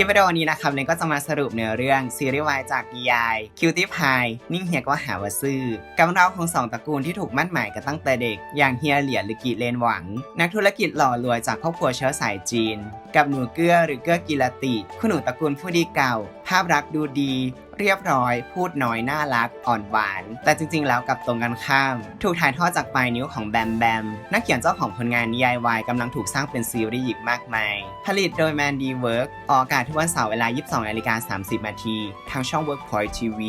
ลิปวิดีโอนี้นะครับเนยก็จะมาสรุปเนื้อเรื่องซีรีส์วายจากนิยายคิวตี้พายนิ่งเฮียก็หาว่าซื่อกับเราของสองตระกูลที่ถูกมั่นหมายกันตั้งแต่เด็ก อย่างเฮียเหลียนหรือกีเลนหวัง นักธุรกิจหล่อรวยจากครอบครัวเชื้อสายจีน กับหนูเกื้อหรือเกื้อกิรติ คุณหนูตระกูลผู้ดีเก่า ภาพรักดูดี เรียบร้อย พูดน้อยน่ารักอ่อนหวาน แต่จริงๆ แล้วกับตรงกันข้าม ถูกถ่ายทอดจากปลายนิ้วของแบมแบม นักเขียนเจ้าของผลงานนิยายวายกำลังถูกสร้างเป็นซีรีส์อีกมากมาย ผลิตโดยแมนดีเวิร์กออกอากาศทุกวันเสาร์เวลา 22นาฬิกา30นาทีทางช่อง Workpoint TV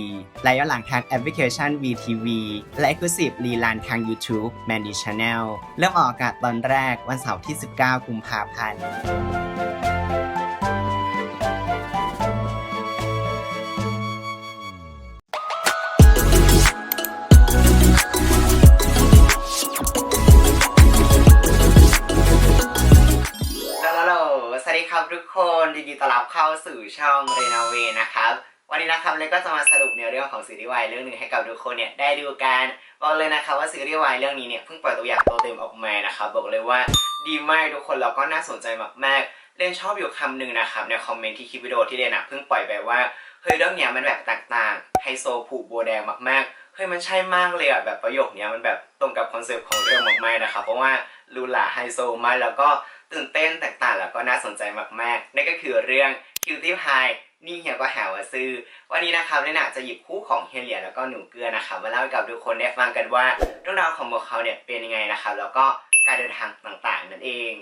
และย้อนหลังทางแอปพลิเคชัน VTV และ Exclusive รีลันทาง YouTube Mandy Channel เริ่มออกอากาศตอนแรกวันเสาร์ที่ 19 กุมภาพันธ์ ยินดีต้อนรับเข้าสู่ช่องเรนาเวนะครับวันนี้นะครับเลยก็จะมาสรุปเนื้อเรื่องของซีรีส์วายเรื่องหนึ่งให้กับทุกคนเนี่ยได้ดูกันบอกเลยนะครับว่าซีรีส์วายเรื่องนี้เนี่ยเพิ่งปล่อยตัวอย่างตัวเต็มออกมานะครับบอกเลยว่าดีมากทุกคนแล้วก็น่าสนใจมากๆเล่นชอบอยู่คำหนึ่งนะครับในคอมเมนต์ที่คลิปวิดีโอที่เดนอะเพิ่งปล่อยไปว่าเฮ้ยเรื่องเนี้ยมันแบบต่างๆไฮโซผูกโบวแดงมากๆเฮ้ยมันใช่มากเลยอะแบบประโยคเนี้ยมันแบบตรงกับคอนเซปต์ของเรื่องมากๆนะครับเพราะว่าลูลาไฮโซมากแล้วก็ ตื่นเต้นแตกต่างแล้วก็น่าสนใจมากๆ นั่นก็คือเรื่อง Cutie Pie นี่เฮียก็หาว่าซื้อ วันนี้นะครับเนี่ยนะจะหยิบคู่ของเฮียเหลียแล้วก็หนูเกลือนะครับมาเล่าให้กับทุกคนได้ฟังกันว่าเรื่องราวของพวกเขาเนี่ยเป็นยังไงนะครับแล้วก็การเดินทางต่างๆ นั่นเอง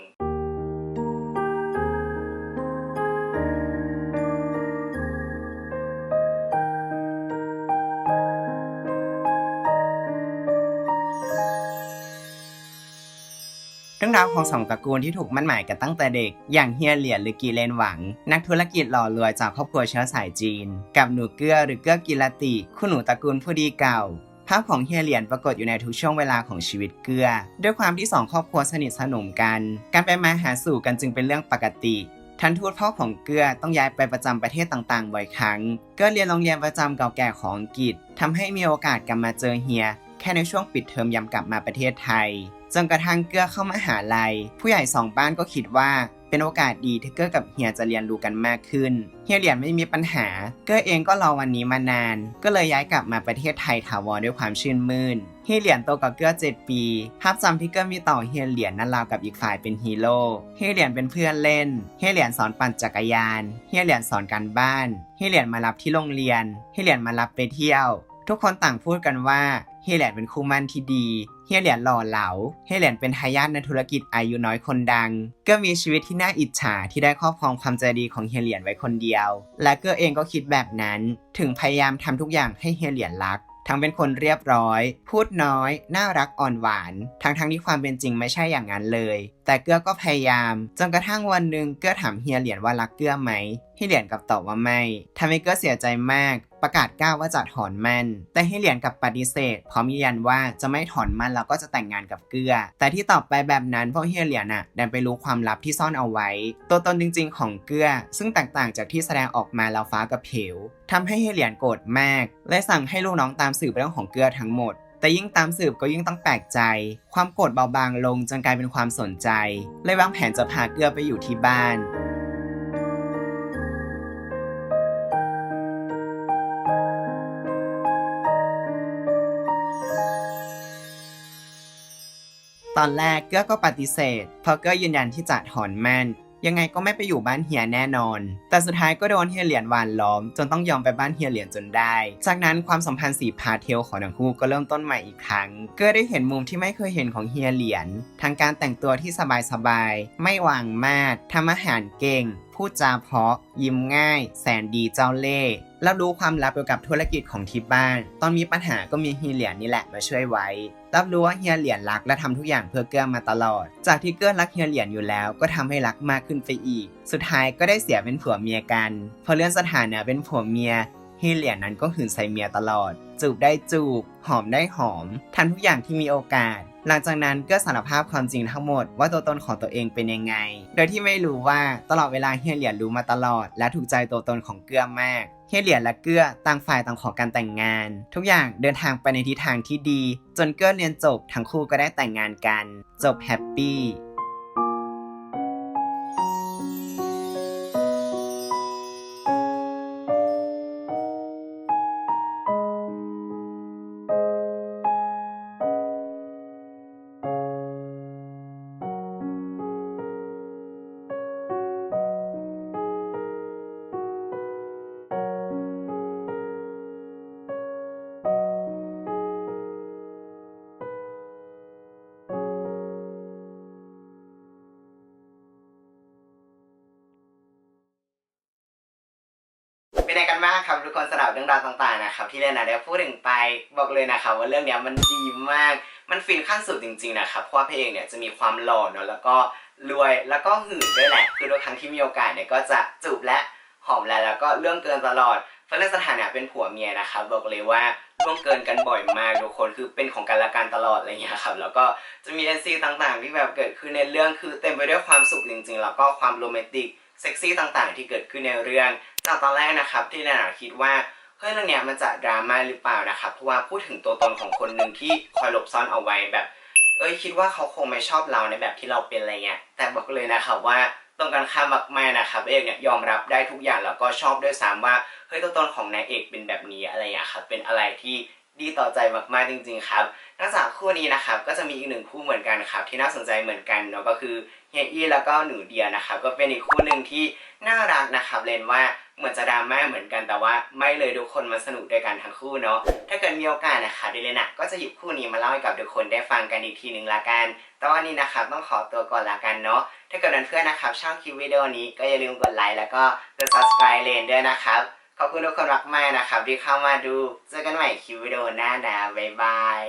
เรื่องราวของสองตระกูลที่ถูกมั่นหมายกันตั้งแต่เด็ก อย่างเฮียเหลียนหรือกีเลนหวัง นักธุรกิจหล่อรวยจากครอบครัวเชื้อสายจีน กับหนูเกื้อหรือเกื้อกิรติ คุณหนูตระกูลผู้ดีเก่าภาพของเฮียเหลียนปรากฏอยู่ในทุกช่วงเวลาของชีวิตเกื้อ ด้วยความที่สองครอบครัวสนิทสนมกัน การไปมาหาสู่กันจึงเป็นเรื่องปกติทันทูตพ่อของเกื้อต้องย้ายไปประจำประเทศต่างๆ บ่อยครั้ง เกื้อเรียนโรงเรียนประจำเก่าแก่ของอังกฤษทำให้มีโอกาสกลับมาเจอเฮีย แค่ในช่วงปิดเทอมยำกลับมาประเทศไทย จนกระทั่งเกื้อเข้ามาหาลัย ผู้ใหญ่สองบ้านก็คิดว่าเป็นโอกาสดีที่เกื้อกับเฮียจะเรียนรู้กันมากขึ้น เฮียเหรียญไม่มีปัญหา เกื้อเองก็รอวันนี้มานาน ก็เลยย้ายกลับมาประเทศไทยถาวรด้วยความชื่นมื่น เฮียเหรียญโตกับเกื้อเจ็ดปี ภาพจำที่เกื้อมีต่อเฮียเหรียญนั้นราวกับอีกฝ่ายเป็นฮีโร่ เฮียเหรียญเป็นเพื่อนเล่น เฮียเหรียญสอนปั่นจักรยาน เฮียเหรียญสอนการบ้าน เฮียเหรียญมารับที่โรงเรียน เฮียเหรียญมารับไปเที่ยว ทุกคนต่างพูดกันว่า ฮียเหรียญเป็นคู่มั่นที่ดีเฮียเหรียญหล่อเหลาเฮียเหรียญเป็นทายาทในธุรกิจอายุน้อยคนดัง ก็มีชีวิตที่น่าอิจฉาที่ได้ครอบครองความใจดีของเฮียเหรียญไว้คนเดียว และเกื้อเองก็คิดแบบนั้น ถึงพยายามทำทุกอย่างให้เฮียเหรียญรัก ทั้งเป็นคนเรียบร้อย พูดน้อย น่ารักอ่อนหวาน ทั้งทั้งๆที่ความเป็นจริงไม่ใช่อย่างนั้นเลย แต่เกื้อก็พยายาม จนกระทั่งวันหนึ่งเกื้อถามเฮียเหรียญว่ารักเกื้อไหม ฮียเหรียญกลับตอบว่าไม่ทำให้เกื้อเสียใจมาก ประกาศกล้าวว่าจะถอนมั่น แต่เฮียเหรียญกลับปฏิเสธ พร้อมยืนยันว่าจะไม่ถอนมั่นแล้วก็จะแต่งงานกับเกื้อแต่ที่ตอบไปแบบนั้นเพราะเฮียเหรียญน่ะดันไปรู้ความลับที่ซ่อนเอาไว้ ตัวตนจริง ๆ ของเกื้อซึ่งแตกต่างจากที่แสดงออกมาแล้วฟ้ากับเหวทำให้เฮียเหรียญโกรธมาก และสั่งให้ลูกน้องตามสืบเรื่องของเกื้อทั้งหมดแต่ยิ่งตามสืบก็ยิ่งต้องแปลกใจ ความโกรธเบาบางลงจนกลายเป็นความสนใจ เลยวางแผนจะพาเกื้อไปอยู่ที่บ้าน ตอนแรกเกื้อก็ปฏิเสธ เพราะเกื้อยืนยันที่จะถอนแม่น ยังไงก็ไม่ไปอยู่บ้านเฮียแน่นอน แต่สุดท้ายก็โดนเฮียเหรียญหวานล้อม จนต้องยอมไปบ้านเฮียเหรียญจนได้ จากนั้นความสัมพันธ์สีพาเทลของทั้งคู่ก็เริ่มต้นใหม่อีกครั้ง เกื้อได้เห็นมุมที่ไม่เคยเห็นของเฮียเหรียญทั้งการแต่งตัวที่สบายๆไม่วางมาดทำอาหารเก่งพูดจาเพาะ ยิ้มง่าย แสนดีเจ้าเล่ห์ แล้วรู้ความลับเกี่ยวกับธุรกิจของที่บ้าน ตอนมีปัญหาก็มีเฮียเหรียญนี่แหละมาช่วยไว้ รับรู้ว่าเฮียเหรียญรักและทำทุกอย่างเพื่อเกื้อมาตลอด จากที่เกื้อรักเฮียเหรียญอยู่แล้วก็ทำให้รักมากขึ้นไปอีก สุดท้ายก็ได้เสียเป็นผัวเมียกัน พอเลื่อนสถานะเป็นผัวเมียเฮียเหรียญนั้นก็หืนใส่เมียตลอด จูบได้จูบ หอมได้หอมทำทุกอย่างที่มีโอกาสหลังจากนั้นก็สารภาพความจริงทั้งหมดว่าตัวตนของตัวเองเป็นยังไง โดยที่ไม่รู้ว่าตลอดเวลาเฮียเหลียรู้มาตลอด และถูกใจตัวตนของเกื้อมากเฮียเหลียและเกื้อต่างฝ่ายต่างขอการแต่งงาน ทุกอย่างเดินทางไปในทิศทางที่ดี จนเกื้อเรียนจบทั้งคู่ก็ได้แต่งงานกัน จบแฮปปี้ มากครับทุกคนสำหรับเรื่องราวต่างๆนะครับที่เลนาได้พูดถึงไปบอกเลยนะครับว่าเรื่องเนี้ยมันดีมาก มันฟินขั้นสุดจริงๆนะครับเพราะว่าพระเอกเนี่ยจะมีความหล่อเนอะแล้วก็รวยแล้วก็หื่นด้วยแหละ คือทุกครั้งที่มีโอกาสเนี่ยก็จะจูบและหอมและแล้วก็เรื่องเกินตลอดเพราะในสถานะเป็นผัวเมียนะครับบอกเลยว่าล่วงเกินกันบ่อยมากทุกคนคือเป็นของกันและกันตลอดอะไรเงี้ยครับแล้วก็จะมีเอนซีต่างๆ ที่แบบเกิดขึ้นในเรื่องคือเต็มไปด้วยความสุขจริงๆ แล้วก็ความโรแมนติก เซ็กซี่ต่างๆ ที่เกิดขึ้นในเรื่องจากตอนแรกนะครับที่นานาคิดว่าเฮ้ยเรื่องเนี้ยมันจะดราม่าหรือเปล่านะครับเพราะว่าพูดถึงตัวตนของคนหนึ่งที่คอยหลบซ่อนเอาไว้แบบ เอ้ยคิดว่าเขาคงไม่ชอบเราในแบบที่เราเป็นอะไรเงี้ยแต่บอกเลยนะครับว่าตรงกันข้ามมากๆนะครับเอกเนี่ยยอมรับได้ทุกอย่างแล้วก็ชอบด้วยซ้ำว่าเฮ้ยตัวตนของนายเอกเป็นแบบนี้อะไรอย่างครับเป็นอะไรที่ ดีต่อใจมากๆจริง ๆ ครับนอกจากคู่นี้นะครับก็จะมีอีกหนึ่งคู่เหมือนกันครับที่น่าสนใจเหมือนกันเนาะก็คือเฮียอี้แล้วก็หนูเดียนะครับก็เป็นอีกคู่หนึ่งที่น่ารักนะครับเลนว่าเหมือนจะดราม่าเหมือนกันแต่ว่าไม่เลยทุกคนมาสนุกด้วยกันทั้งคู่เนาะถ้าเกิดมีโอกาสนะครับเดเลนะก็จะหยิบคู่นี้มาเล่าให้กับทุกคนได้ฟังกันอีกทีหนึ่งละกันแต่ว่านี้นะครับต้องขอตัวก่อนละกันเนาะถ้าเกิดเพื่อนๆนะครับชอบคลิปวิดีโอนี้ก็อย่าลืมกดไลค์แล้วก็กด subscribe เลนด้วยนะครับ ขอบคุณทุกคนมากๆนะครับที่เข้ามาดู เจอกันใหม่คลิปวิดีโอหน้านะบ๊ายบาย